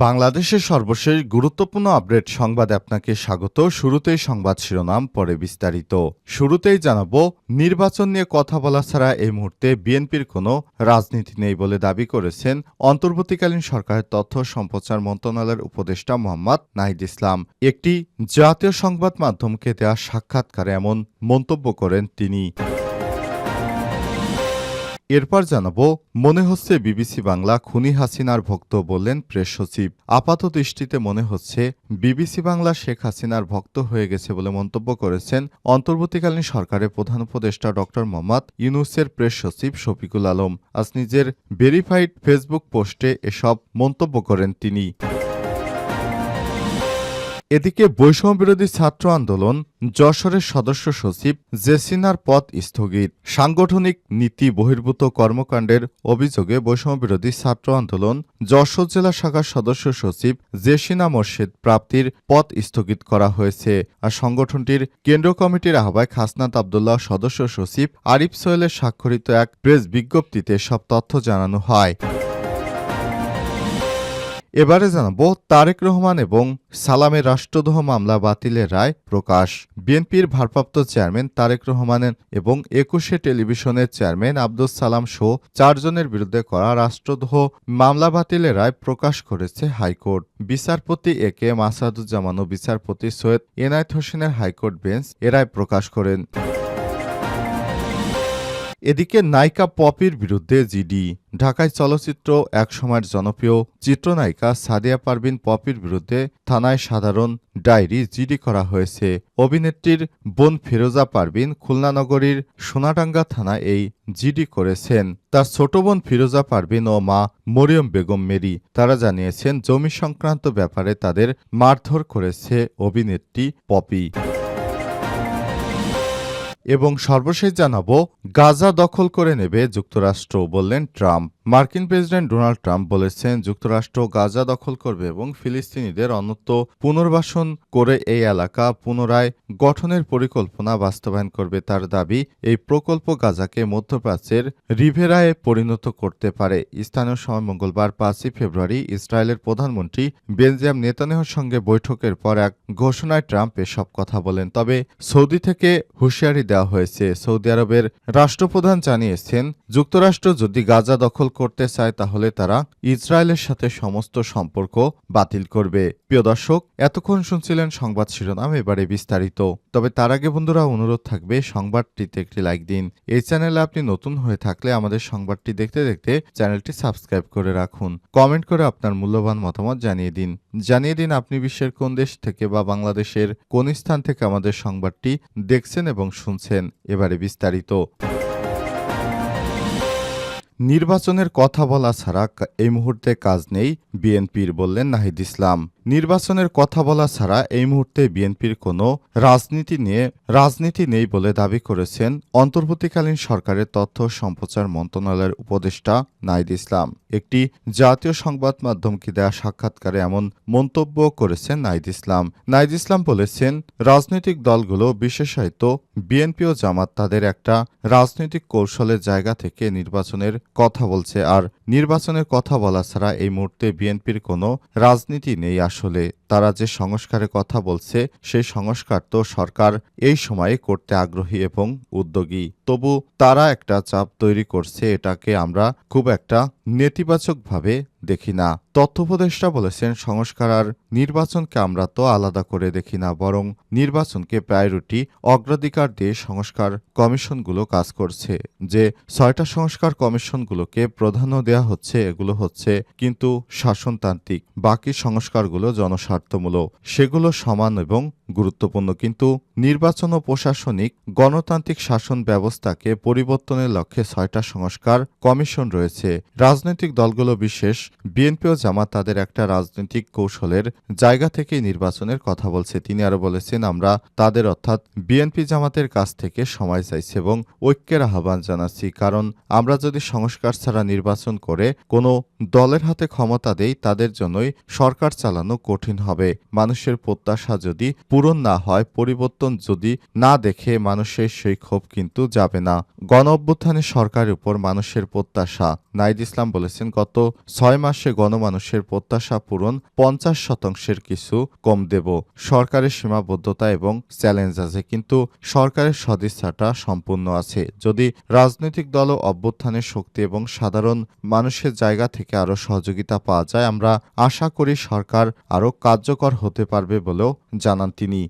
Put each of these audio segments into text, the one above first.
বাংলাদেশের সর্বশেষ গুরুত্বপূর্ণ আপডেট সংবাদে আপনাকে স্বাগত। শুরুতেই সংবাদ শিরোনাম, পরে বিস্তারিত। শুরুতেই জানাব, নির্বাচন নিয়ে কথা বলা ছাড়া এই মুহূর্তে বিএনপির কোনো রাজনীতি নেই বলে দাবি করেছেন অন্তর্বর্তীকালীন সরকারের তথ্য সম্প্রচার মন্ত্রণালয়ের উপদেষ্টা মোহাম্মদ নাহিদ ইসলাম। একটি জাতীয় সংবাদ মাধ্যমকে দেওয়া সাক্ষাৎকারে এমন মন্তব্য করেন তিনি। এরপর জানাব, মনে হচ্ছে বিবিসি বাংলা খুনি হাসিনার ভক্ত বললেন প্রেস সচিব। আপাত দৃষ্টিতে মনে হচ্ছে বিবিসি বাংলা শেখ হাসিনার ভক্ত হয়ে গেছে বলে মন্তব্য করেছেন অন্তর্বর্তীকালীন সরকারের প্রধান উপদেষ্টা ড মোহাম্মদ ইউনুসের প্রেস সচিব শফিকুল আলম। আজ নিজের ভেরিফাইড ফেসবুক পোস্টে এসব মন্তব্য করেন তিনি। এদিকে বৈষম্য বিরোধী ছাত্র আন্দোলন যশোরের সদস্য সচিব জেসিনার পদ স্থগিত। সাংগঠনিক নীতি বহির্ভূত কর্মকাণ্ডের অভিযোগে বৈষম্য বিরোধী ছাত্র আন্দোলন যশোর জেলা শাখার সদস্য সচিব জেসিনা মোর্শেদ প্রাপ্তির পদ স্থগিত করা হয়েছে। আর সংগঠনটির কেন্দ্রীয় কমিটির আহ্বায়ক হাসনাত আবদুল্লাহ সদস্য সচিব আরিফ সোহেলের স্বাক্ষরিত এক প্রেস বিজ্ঞপ্তিতে সব তথ্য জানানো হয়। এবারে জানাব, তারেক রহমান এবং সালামের রাষ্ট্রদ্রোহ মামলা বাতিলের রায় প্রকাশ। বিএনপির ভারপ্রাপ্ত চেয়ারম্যান তারেক রহমানের এবং একুশে টেলিভিশনের চেয়ারম্যান আব্দুল সালাম সহ চারজনের বিরুদ্ধে করা রাষ্ট্রদ্রোহ মামলা বাতিলের রায় প্রকাশ করেছে হাইকোর্ট। বিচারপতি এ কে মাসাদুজ্জামান ও বিচারপতি সৈয়দ এনায়েত হোসেনের হাইকোর্ট বেঞ্চ এ রায় প্রকাশ করেন। এদিকে নায়িকা পপির বিরুদ্ধে জিডি, ঢাকায় চলচ্চিত্র একসময়ের জনপ্রিয় চিত্রনায়িকা সাদিয়া পারভিন পপির বিরুদ্ধে থানায় সাধারণ ডায়েরি জিডি করা হয়েছে। অভিনেত্রীর বোন ফিরোজা পারভিন খুলনা নগরীর সোনাডাঙ্গা থানায় এই জিডি করেছেন। তার ছোট বোন ফিরোজা পারভিন ও মা মরিয়ম বেগম মেরি, তারা জানিয়েছেন, জমি সংক্রান্ত ব্যাপারে তাদের মারধর করেছে অভিনেত্রী পপি। এবং সর্বশেষ জানাব, গাজা দখল করে নেবে যুক্তরাষ্ট্র বললেন ট্রাম্প। মার্কিন প্রেসিডেন্ট ডোনাল্ড ট্রাম্প বলেছেন, যুক্তরাষ্ট্র গাজা দখল করবে এবং ফিলিস্তিনিদের অন্যত্র পুনর্বাসন করে এই এলাকা পুনরায় গঠনের পরিকল্পনা বাস্তবায়ন করবে তার দাবি, এই প্রকল্প গাজাকে মধ্যপ্রাচ্যের রিভেরায় পরিণত করতে পারে। স্থানীয় সময় মঙ্গলবার পাঁচই ফেব্রুয়ারি ইসরায়েলের প্রধানমন্ত্রী বেনজিয়াম নেতানেহর সঙ্গে বৈঠকের পর এক ঘোষণায় ট্রাম্প এসব কথা বলেন। তবে সৌদি থেকে হুঁশিয়ারি দেওয়া হয়েছে। সৌদি আরবের রাষ্ট্রপ্রধান জানিয়েছেন, যুক্তরাষ্ট্র যদি গাজা দখল করতে চায় তাহলে তারা ইসরায়েলের সাথে সমস্ত সম্পর্ক বাতিল করবে। প্রিয় দর্শক, এতক্ষণ শুনছিলেন সংবাদ শিরোনাম, এবারে বিস্তারিত। তবে তার আগে বন্ধুরা, অনুরোধ থাকবে, সংবাদটিতে একটি লাইক দিন। এই চ্যানেলে আপনি নতুন হয়ে থাকলে আমাদের সংবাদটি দেখতে দেখতে চ্যানেলটি সাবস্ক্রাইব করে রাখুন। কমেন্ট করে আপনার মূল্যবান মতামত জানিয়ে দিন। জানিয়ে দিন আপনি বিশ্বের কোন দেশ থেকে বা বাংলাদেশের কোন স্থান থেকে আমাদের সংবাদটি দেখছেন এবং শুনছেন। এবারে বিস্তারিত। নির্বাচনের কথা বলা ছাড়া এই মুহূর্তে কাজ নেই বিএনপির বললেন নাহিদ ইসলাম। নির্বাচনের কথা বলা ছাড়া এই মুহূর্তে বিএনপির কোনো রাজনীতি নিয়ে রাজনীতি নেই বলে দাবি করেছেন অন্তর্বর্তীকালীন সরকারের তথ্য সম্প্রচার মন্ত্রণালয়ের উপদেষ্টা নাহিদ ইসলাম। একটি জাতীয় সংবাদ মাধ্যমকে দেয়া সাক্ষাৎকারে এমন মন্তব্য করেছেন নাহিদ ইসলাম। নাহিদ ইসলাম বলেছেন, রাজনৈতিক দলগুলো, বিশেষায়িত বিএনপি ও জামাত তাদের একটা রাজনৈতিক কৌশলের জায়গা থেকে নির্বাচনের কথা বলছে আর নির্বাচনের কথা বলা ছাড়া এই মুহূর্তে বিএনপির কোনো রাজনীতি নেই আসলে। তারা যে সংস্কারের কথা বলছে, সেই সংস্কার তো সরকার এই সময়ে করতে আগ্রহী এবং উদ্যোগী। তবু তারা একটা চাপ তৈরি করছে, এটাকে আমরা খুব একটা নেতিবাচকভাবে দেখি না। তথ্য উপদেষ্টা বলেছেন, সংস্কার আর নির্বাচনকে আমরা তো আলাদা করে দেখি না, বরং নির্বাচনকে প্রায়োরিটি, অগ্রাধিকার দিয়ে সংস্কার কমিশনগুলো কাজ করছে। যে ছয়টা সংস্কার কমিশনগুলোকে প্রাধান্য দেওয়া হচ্ছে, এগুলো হচ্ছে কিন্তু শাসনতান্ত্রিক। বাকি সংস্কারগুলো জনস্বার্থমূলক। সেগুলো সমান এবং গুরুত্বপূর্ণ। কিন্তু নির্বাচন ও প্রশাসনিক গণতান্ত্রিক শাসন ব্যবস্থাকে পরিবর্তনের লক্ষ্যে ছয়টা সংস্কার কমিশন রয়েছে। রাজনৈতিক দলগুলো বিশেষ, বিএনপি ও জামাত তাদের একটা রাজনৈতিক কৌশলের জায়গা থেকে নির্বাচনের কথা বলছে। তিনি আরও বলেছেন, আমরা তাদের অর্থাৎ বিএনপি জামাতের কাছ থেকে সময় চাইছি এবং ঐক্যের আহ্বান জানাচ্ছি। কারণ আমরা যদি সংস্কার ছাড়া নির্বাচন করে কোনো দলের হাতে ক্ষমতা দেই, তাদের জন্যই সরকার চালানো কঠিন হবে। মানুষের প্রত্যাশা যদি পূরণ না হয়, পরিবর্তন যদি না দেখে, মানুষের সেই ক্ষোভ কিন্তু যাবে না। গণ অভ্যুত্থানে সরকারের উপর মানুষের প্রত্যাশা। নাইদ ইসলাম বলেছেন, গত ছয় মাসে গণমানুষের প্রত্যাশা পূরণ পঞ্চাশ শতাংশের কিছু কম দেব। সরকারের সীমাবদ্ধতা এবং চ্যালেঞ্জ আছে, কিন্তু সরকারের সদিচ্ছাটা সম্পূর্ণ আছে। যদি রাজনৈতিক দল অভ্যুত্থানের শক্তি এবং সাধারণ মানুষের জায়গা থেকে আরও সহযোগিতা পাওয়া যায়। আমরা আশা করি সরকার আরও কার্যকর হতে পারবে বলেও জানান তিনি।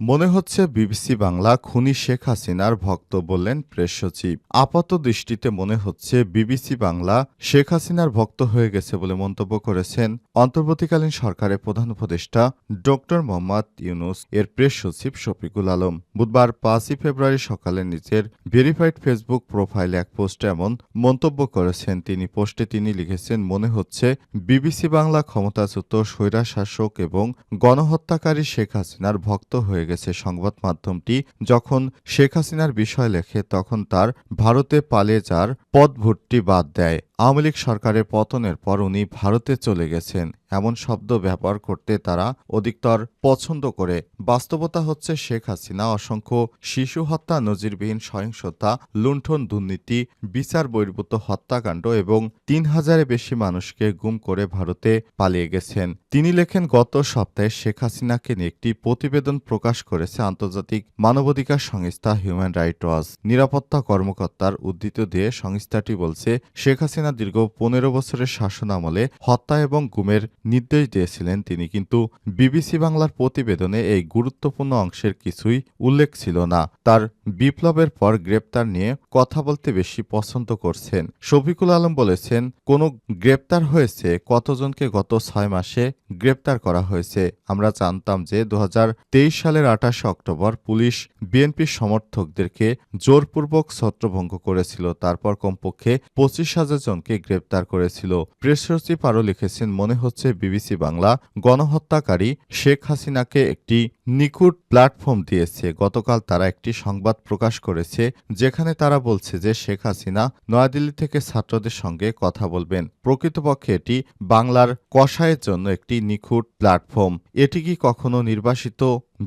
মনে হচ্ছে বিবিসি বাংলা খুনি শেখ হাসিনার ভক্ত বললেন প্রেস সচিব। আপাত দৃষ্টিতে মনে হচ্ছে বিবিসি বাংলা শেখ হাসিনার ভক্ত হয়ে গেছে বলে মন্তব্য করেছেন অন্তর্বর্তীকালীন সরকারের প্রধান উপদেষ্টা ডক্টর মোহাম্মদ ইউনুস, এর প্রেস সচিব শফিকুল আলম। বুধবার পাঁচই ফেব্রুয়ারি সকালে নিজের ভেরিফাইড ফেসবুক প্রোফাইলে এক পোস্টে এমন মন্তব্য করেছেন। তিনি পোস্টে তিনি লিখেছেন, মনে হচ্ছে বিবিসি বাংলা ক্ষমতাচ্যুত স্বৈরাশাসক এবং গণহত্যাকারী শেখ হাসিনার ভক্ত হয়ে গেছে সংবাদ মাধ্যমটি যখন শেখ হাসিনার বিষয় লেখে, তখন তার ভারতে পালিয়ে যাওয়ার ভর্তি বাদ দেয়। আওয়ামী লীগ সরকারের পতনের পর উনি ভারতে চলে গেছেন। এমন শব্দ ব্যবহার করতে তারা অধিকতর পছন্দ করে। বাস্তবতা হচ্ছে শেখ হাসিনা, অসংখ্য শিশু হত্যা, নজিরবিহীন সহিংসতা, লুণ্ঠন দুর্নীতি, বিচার বহির্ভূত হত্যাকাণ্ড এবং তিন হাজারে বেশি মানুষকে গুম করে ভারতে পালিয়ে গেছেন। তিনি লেখেন, গত সপ্তাহে শেখ হাসিনাকে নিয়ে একটি প্রতিবেদন প্রকাশ করেছে আন্তর্জাতিক মানবাধিকার সংস্থা হিউম্যান রাইট ওয়াচ নিরাপত্তা কর্মকর্তার উদ্ধৃত দিয়ে সংস্থাটি বলছে, শেখ হাসিনা দীর্ঘ পনেরো বছরের শাসন আমলে হত্যা এবং গুমের নির্দেশ দিয়েছিলেন তিনি, কিন্তু বিবিসি বাংলার প্রতিবেদনে এই গুরুত্বপূর্ণ অংশের কিছুই উল্লেখ ছিল না। তার বিপ্লবের পর গ্রেপ্তার নিয়ে কথা বলতে বেশি পছন্দ করছেন। শফিকুল আলম বলেছেন, কোন গ্রেপ্তার হয়েছে, কতজনকে গত ছয় মাসে গ্রেপ্তার করা হয়েছে? আমরা জানতাম যে দু হাজার তেইশ সালের আঠাশে অক্টোবর পুলিশ বিএনপির সমর্থকদেরকে জোরপূর্বক ছত্রভঙ্গ করেছিল। তারপর কমপক্ষে পঁচিশ হাজার জনকে গ্রেপ্তার করেছিল। প্রেস আরও লিখেছেন মনে হচ্ছে বিবিসি বাংলা গণহত্যাকারী শেখ হাসিনাকে একটি নিকুট প্ল্যাটফর্ম দিয়েছে। গতকাল তারা একটি সংবাদ প্রকাশ করেছে, যেখানে তারা বলছে যে শেখ হাসিনা নয়াদিল্লি থেকে ছাত্রদের সঙ্গে কথা বলবেন। প্রকৃতপক্ষে এটি বাংলার কষায়ের জন্য একটি নিখুঁত প্ল্যাটফর্ম। এটি কি কখনো নির্বাসিত?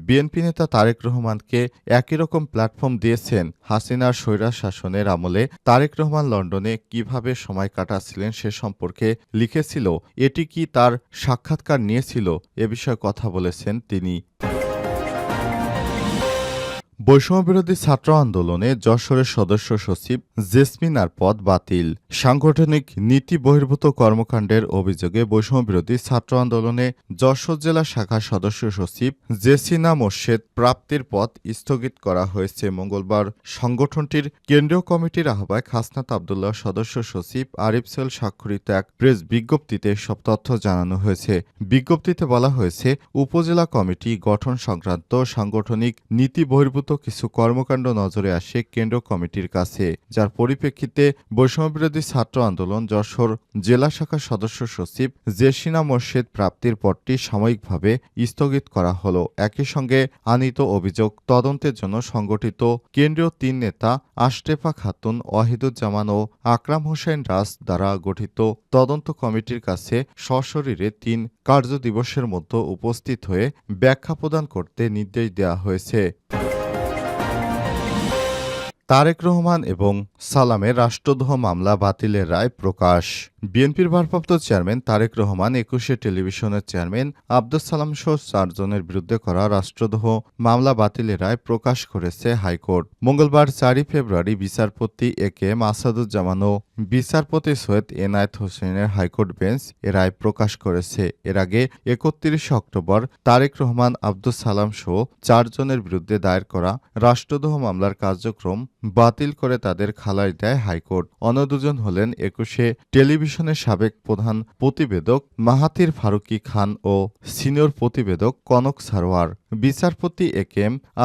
বিএনপি নেতা তারেক রহমানকে একই রকম প্ল্যাটফর্ম দিয়েছেন হাসিনার স্বৈরা শাসনের আমলে। তারেক রহমান লন্ডনে কীভাবে সময় কাটাচ্ছিলেন সে সম্পর্কে লিখেছিল, এটি কি তার সাক্ষাৎকার নিয়েছিল? এ বিষয়ে কথা বলেছেন তিনি। বৈষম্যবিরোধী ছাত্র আন্দোলনে যশোরের সদস্য সচিব জেসমিনার পদ বাতিল। সাংগঠনিক নীতি বহির্ভূত কর্মকাণ্ডের অভিযোগে বৈষম্যবিরোধী ছাত্র আন্দোলনে যশোর জেলা শাখার সদস্য সচিব জেসিনা মোর্শেদ প্রাপ্তির পদ স্থগিত করা হয়েছে। মঙ্গলবার সংগঠনটির কেন্দ্রীয় কমিটির আহ্বায়ক হাসনাত আবদুল্লাহ সদস্য সচিব আরিফ সেল স্বাক্ষরিত এক প্রেস বিজ্ঞপ্তিতে সব তথ্য জানানো হয়েছে। বিজ্ঞপ্তিতে বলা হয়েছে, উপজেলা কমিটি গঠন সংক্রান্ত সাংগঠনিক নীতি বহির্ভূত কিছু কর্মকাণ্ড নজরে আসে কেন্দ্র কমিটির কাছে, যার পরিপ্রেক্ষিতে বৈষম্যবিরোধী ছাত্র আন্দোলন যশোর জেলা শাখার সদস্য সচিব জেসিনা মোর্শেদ প্রাপ্তির পরটি সাময়িকভাবে স্থগিত করা হলো। একই সঙ্গে আনিত অভিযোগ তদন্তের জন্য সংগঠিত কেন্দ্রীয় তিন নেতা আশরেফা খাতুন, ওয়াহিদুজ্জামান ও আকরাম হোসেন রাজ দ্বারা গঠিত তদন্ত কমিটির কাছে সশরীরে তিন কার্যদিবসের মধ্যে উপস্থিত হয়ে ব্যাখ্যা প্রদান করতে নির্দেশ দেওয়া হয়েছে। তারেক রহমান এবং সালামের রাষ্ট্রদ্রোহ মামলা বাতিলের রায় প্রকাশ। বিএনপির ভারপ্রাপ্ত চেয়ারম্যান তারেক রহমান একুশে টেলিভিশনের চেয়ারম্যান আব্দুল সালাম সহ চারজনের বিরুদ্ধে করা রাষ্ট্রদ্রোহ মামলা বাতিলের রায় প্রকাশ করেছে হাইকোর্ট। মঙ্গলবার চারই ফেব্রুয়ারি বিচারপতি এ কে এম আসাদুজ্জামান ও বিচারপতি সৈয়দ এনায়েত হোসেনের হাইকোর্ট বেঞ্চ এ রায় প্রকাশ করেছে। এর আগে একত্রিশে অক্টোবর তারেক রহমান আব্দুল সালাম সহ চারজনের বিরুদ্ধে দায়ের করা রাষ্ট্রদ্রোহ মামলার কার্যক্রম বাতিল করে তাদের খালাস দেয় হাইকোর্ট। অন্য দুজন হলেন একুশে টেলিভিশন টেলিভিশনের সাবেক প্রধান প্রতিবেদক মাহাতির ফারুকি খান ও সিনিয়র প্রতিবেদক কনক সারোয়ার। বিচারপতি এ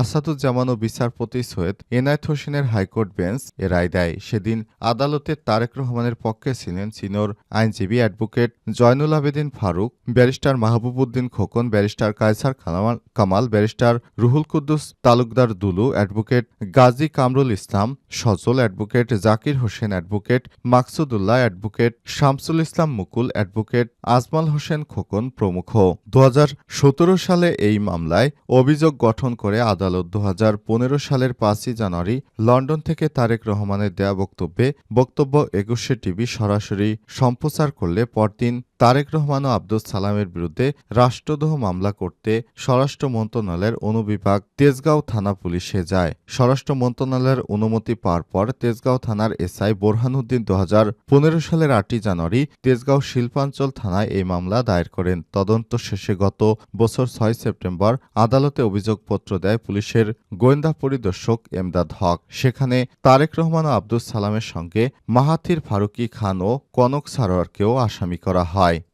আসাদুজ্জামান ও বিচারপতি সৈয়দ এনায়েত হোসেনের হাইকোর্ট বেঞ্চ এ রায় দেয়। সেদিন আদালতে তারেক রহমানের পক্ষে ছিলেন সিনিয়র আইনজীবী advocate Zainul Abedin Faruk, barrister Mahbubuddin Khokon, barrister Kaiser Kamal, barrister Ruhul Quddus Talukdar Dulu advocate Gazi Kamrul Islam, Sajal advocate Zakir Hossain advocate Maksudullah advocate Shamsul Islam Mukul advocate Ajmal Hossain Khokon প্রমুখ। দু হাজার সতেরো সালে এই মামলায় অভিযোগ গঠন করে আদালত দু হাজার পনেরো সালের পাঁচই জানুয়ারি লন্ডন থেকে তারেক রহমানের দেয়া বক্তব্যে বক্তব্য একুশে টিভি সরাসরি সম্প্রচার করলে পরদিন তারেক রহমান ও আব্দুল সালামের বিরুদ্ধে রাষ্ট্রদ্রোহ মামলা করতে স্বরাষ্ট্র মন্ত্রণালয়ের অনুবিভাগ তেজগাঁও থানা পুলিশে যায়। স্বরাষ্ট্র মন্ত্রণালয়ের অনুমতি পাওয়ার পর তেজগাঁও থানার এসআই বোরহানুদ্দিন দু পনেরো সালের আটই জানুয়ারি তেজগাঁও শিল্পাঞ্চল থানায় এই মামলা দায়ের করেন। তদন্ত শেষে গত বছর ছয় সেপ্টেম্বর আদালতে অভিযোগপত্র দেয় পুলিশের গোয়েন্দা পরিদর্শক এমদাদ হক। সেখানে তারেক রহমান ও আব্দুল সালামের সঙ্গে মাহাথির ফারুকি খান ও কনক সারোয়ারকেও আসামি করা হয়।